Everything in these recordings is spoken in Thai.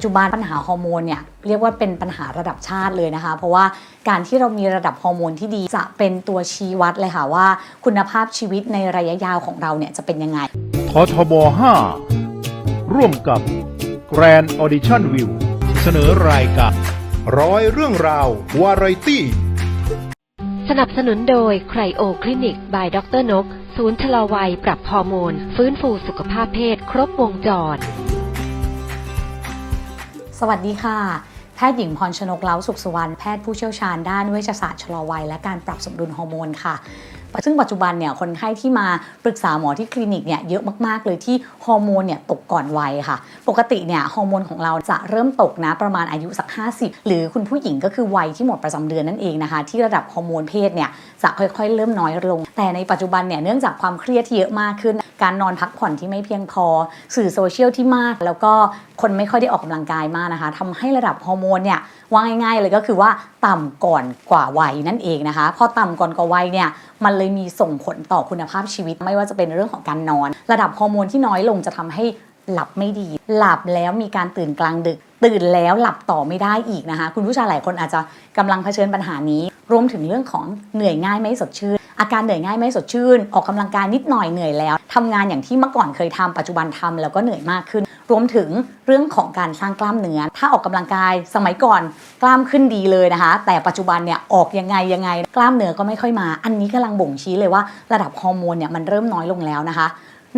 ปัจจุบันปัญหาฮอร์โมนเนี่ยเรียกว่าเป็นปัญหาระดับชาติเลยนะคะ เพราะว่าการที่เรามีระดับฮอร์โมนที่ดีจะเป็นตัวชี้วัดเลยค่ะว่า คุณภาพชีวิตในระยะยาวของเราเนี่ยจะเป็นยังไงททบ 5 ร่วมกับ Grand Audition View เสนอรายการร้อยเรื่องราววาไรตี้สนับสนุนโดยไครโอคลินิก by ดรนก ศูนย์ชะลอวัยปรับฮอร์โมน ฟื้นฟูสุขภาพเพศครบวงจร สวัสดีค่ะ แพทย์หญิงพรชนกเล้าสุขสุวรรณแพทย์ผู้เชี่ยวชาญด้านเวชศาสตร์ชะลอวัยและการปรับสมดุลฮอร์โมนค่ะ ซึ่งปัจจุบันเนี่ยคนไข้ที่มาปรึกษาหมอที่คลินิกเนี่ยเยอะมากๆ เลยที่ฮอร์โมนเนี่ยตกก่อนวัยค่ะ ปกติเนี่ยฮอร์โมนของเราจะเริ่มตกนะประมาณอายุสัก 50 หรือคุณผู้หญิงก็คือวัยที่หมดประจำเดือนนั่นเองนะคะ ที่ระดับฮอร์โมนเพศเนี่ยจะค่อยๆ เริ่มน้อยลง แต่ในปัจจุบันเนี่ยเนื่องจากความเครียดที่เยอะมากขึ้น การนอนพักผ่อนที่ไม่เพียงพอ สื่อโซเชียลที่มาก แล้วก็คนไม่ค่อยได้ออกกำลังกายมากนะคะทำให้ระดับฮอร์โมนเนี่ยว่าง่ายๆเลยก็คือว่าต่ำก่อนกว่าวัยนั่นเองนะคะ พอต่ำก่อนกว่าวัยเนี่ยมันเลยมีส่งผลต่อคุณภาพชีวิต ไม่ว่าจะเป็นเรื่องของการนอน ระดับฮอร์โมนที่น้อยลงจะทำให้หลับไม่ดี หลับแล้วมีการตื่นกลางดึก ตื่นแล้วหลับต่อไม่ได้อีกนะคะ คุณผู้ชายหลายคนอาจจะกำลังเผชิญปัญหานี้ รวมถึงเรื่องของเหนื่อยง่ายไม่สดชื่น อาการเหนื่อยง่ายไม่สดชื่น ออกกำลังกายนิดหน่อยเหนื่อยแล้วทำงานอย่างที่เมื่อก่อนเคยทำปัจจุบันทำแล้วก็เหนื่อยมากขึ้น รวมถึงเรื่องของการสร้างกล้ามเนื้อ ถ้าออกกำลังกายสมัยก่อนกล้ามขึ้นดีเลยนะคะ แต่ปัจจุบันเนี่ยออกยังไงยังไง กล้ามเนื้อก็ไม่ค่อยมา อันนี้กำลังบ่งชี้เลยว่าระดับฮอร์โมนเนี่ยมันเริ่มน้อยลงแล้วนะคะ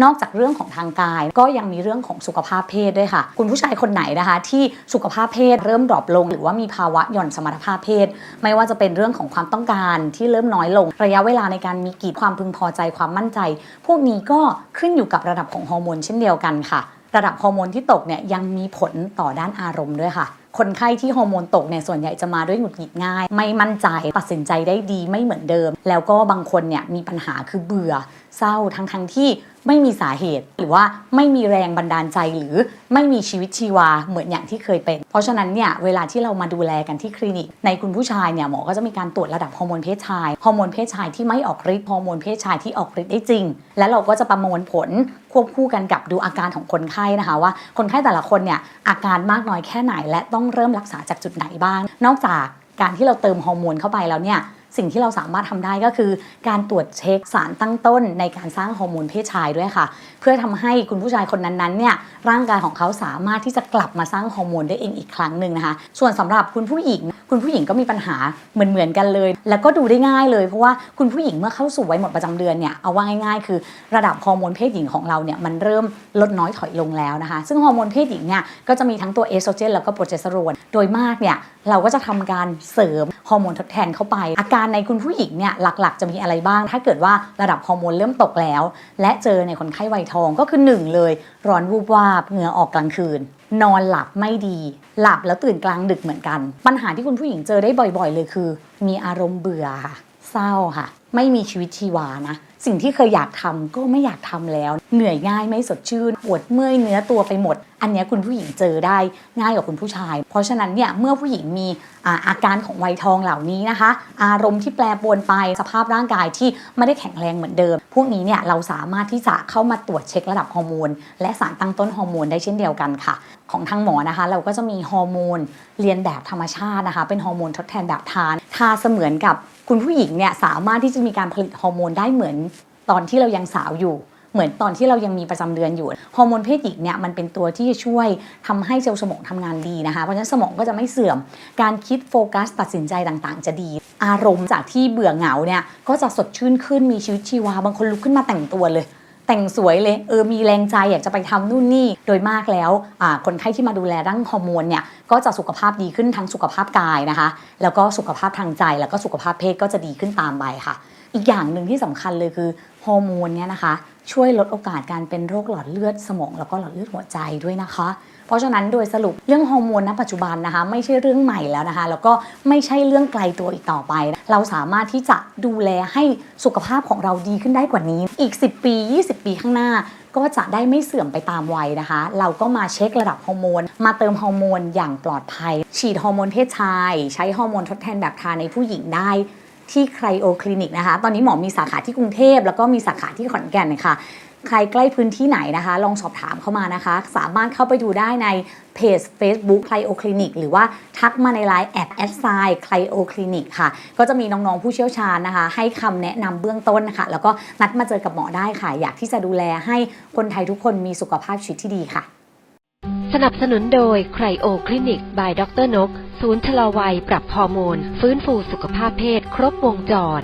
นอกจากเรื่องของทางกายก็ยังมีเรื่องของสุขภาพเพศด้วยค่ะ คุณผู้ชายคนไหนนะคะ ที่สุขภาพเพศเริ่มดรอปลง หรือว่ามีภาวะหย่อนสมรรถภาพเพศ ไม่ว่าจะเป็นเรื่องของความต้องการที่เริ่มน้อยลง ระยะเวลาในการมีกีดความพึงพอใจความมั่นใจ พวกนี้ก็ขึ้นอยู่กับระดับของฮอร์โมนเช่นเดียวกันค่ะ ระดับฮอร์โมนที่ตกเนี่ยยังมีผลต่อด้านอารมณ์ด้วยค่ะ คนไข้ที่ฮอร์โมนตกเนี่ยส่วนใหญ่จะมาด้วยหงุดหงิดง่าย ไม่มั่นใจตัดสินใจได้ดีไม่เหมือนเดิม แล้วก็บางคนเนี่ยมีปัญหาคือเบื่อเศร้าทั้งทั้งที่ไม่มีสาเหตุ หรือว่าไม่มีแรงบันดาลใจหรือไม่มีชีวิตชีวาเหมือนอย่างที่เคยเป็น เพราะฉะนั้นเนี่ยเวลาที่เรามาดูแลกันที่คลินิก ในคุณผู้ชายเนี่ยหมอก็จะมีการตรวจระดับฮอร์โมนเพศชายฮอร์โมนเพศชายที่ไม่ออกฤทธิ์ฮอร์โมนเพศชายที่ออกฤทธิ์ได้จริง และเราก็จะประมวลผลควบคู่กันกับดูอาการของคนไข้นะคะว่า คนไข้แต่ละคนเนี่ยอาการมากน้อยแค่ไหนและต้ององเริ่มรักษาจากจุดไหนบ้าง นอกจากการที่เราเติมฮอร์โมนเข้าไปแล้วเนี่ย สิ่งที่เราสามารถทำได้ก็คือ การตรวจเช็คสารตั้งต้นในการสร้างฮอร์โมนเพศชายด้วยค่ะ เพื่อทำให้คุณผู้ชายคนนั้นๆเนี่ยร่างกายของเขาสามารถที่จะกลับมาสร้างฮอร์โมนได้เองอีกครั้งหนึ่งนะคะ ส่วนสำหรับคุณผู้หญิง คุณผู้หญิงก็มีปัญหาเหมือนๆกันเลย แล้วก็ดูได้ง่ายเลยเพราะว่าคุณผู้หญิงเมื่อเข้าสู่วัยหมดประจำเดือนเนี่ยเอาว่าง่ายๆ คือระดับฮอร์โมนเพศหญิงของเราเนี่ยมันเริ่มลดน้อยถอยลงแล้วนะคะ ซึ่งฮอร์โมนเพศหญิงเนี่ยก็จะมีทั้งตัวเอสโตรเจนแล้วก็โปรเจสเตอโรนโดยมากเนี่ย เราก็จะทำการเสริมฮอร์โมนทดแทนเข้าไป อาการในคุณผู้หญิงเนี่ยหลักๆ จะมีอะไรบ้าง ถ้าเกิดว่าระดับฮอร์โมนเริ่มตกแล้ว และเจอในคนไข้วัยทองก็คือหนึ่งเลย ร้อนวูบวาบเหงื่อออกกลางคืน นอนหลับไม่ดี หลับแล้วตื่นกลางดึกเหมือนกัน ปัญหาที่คุณผู้หญิงเจอได้บ่อยๆ เลยคือ มีอารมณ์เบื่อค่ะเศร้าค่ะ ไม่มีชีวิตชีวานะ สิ่งที่เคยอยากทำก็ไม่อยากทำแล้ว เหนื่อยง่ายไม่สดชื่นปวดเมื่อยเนื้อตัวไปหมด อันนี้คุณผู้หญิงเจอได้ง่ายกว่าคุณผู้ชาย เพราะฉะนั้นเนี่ยเมื่อผู้หญิงมี อาการของวัยทองเหล่านี้นะคะ อารมณ์ที่แปรปรวนไปสภาพร่างกายที่ไม่ได้แข็งแรงเหมือนเดิม พวกนี้เนี่ยเราสามารถที่จะเข้ามาตรวจเช็คระดับฮอร์โมนและสารตั้งต้นฮอร์โมนได้เช่นเดียวกันค่ะ ของทางหมอนะคะ เราก็จะมีฮอร์โมนเรียนแบบธรรมชาตินะคะ เป็นฮอร์โมนทดแทนแบบทานทาเสมือนกับคุณผู้หญิงเนี่ยสามารถที่จะมีการผลิตฮอร์โมนได้เหมือนตอนที่เรายังสาวอยู่ เหมือนตอนที่เรายังมีประจำเดือนอยู่ฮอร์โมนเพศหญิงเนี่ยมันเป็นตัวที่จะช่วยทำให้เซลล์สมองทำงานดีนะคะเพราะฉะนั้นสมองก็จะไม่เสื่อม การคิดโฟกัสตัดสินใจต่างๆ จะดี อารมณ์จากที่เบื่อเหงาเนี่ยก็จะสดชื่นขึ้นมีชีวิตชีวา บางคนลุกขึ้นมาแต่งตัวเลยแต่งสวยเลยเออมีแรงใจอยากจะไปทำนู่นนี่โดยมากแล้วคนไข้ที่มาดูแลด้านฮอร์โมนเนี่ยก็จะสุขภาพดีขึ้นทั้งสุขภาพกายนะคะ แล้วก็สุขภาพทางใจแล้วก็สุขภาพเพศก็จะดีขึ้นตามไปค่ะ อีกอย่างหนึ่งที่สำคัญเลยคือฮอร์โมนเนี่ยนะคะ ช่วยลดโอกาสการเป็นโรคหลอดเลือดสมองแล้วก็หลอดเลือดหัวใจด้วยนะคะ เพราะฉะนั้นโดยสรุปเรื่องฮอร์โมนณปัจจุบันนะคะ ไม่ใช่เรื่องใหม่แล้วนะคะ แล้วก็ไม่ใช่เรื่องไกลตัวอีกต่อไป เราสามารถที่จะดูแลให้สุขภาพของเราดีขึ้นได้กว่านี้ อีก 10 ปี 20 ปีข้างหน้าก็จะได้ไม่เสื่อมไปตามวัยนะคะ เราก็มาเช็คระดับฮอร์โมน มาเติมฮอร์โมนอย่างปลอดภัย ฉีดฮอร์โมนเพศชาย ใช้ฮอร์โมนทดแทนแบบทานในผู้หญิงได้ ที่ไครโอคลินิกนะคะ ตอนนี้หมอมีสาขาที่กรุงเทพแล้วก็มีสาขาที่ขอนแก่นค่ะใครใกล้พื้นที่ไหนนะคะ ลองสอบถามเข้ามานะคะ สามารถเข้าไปดูได้ในเพจ Facebook c l i o Clinic หรือว่าทักมาในไลน์แอดแอดไซน์ c l i o Clinic ค่ะ ก็จะมีน้อง ๆ ผู้เชี่ยวชาญนะคะ ให้คำแนะนำเบื้องต้นนะคะแล้วก็นัดมาเจอกับหมอได้ค่ะ อยากที่จะดูแลให้คนไทยทุกคนมีสุขภาพชีวิตที่ดีค่ะ สนับสนุนโดยไครโอคลินิก บายด็อกเตอร์นก ศูนย์ชะลอวัย ปรับฮอร์โมน ฟื้นฟูสุขภาพเพศ ครบวงจร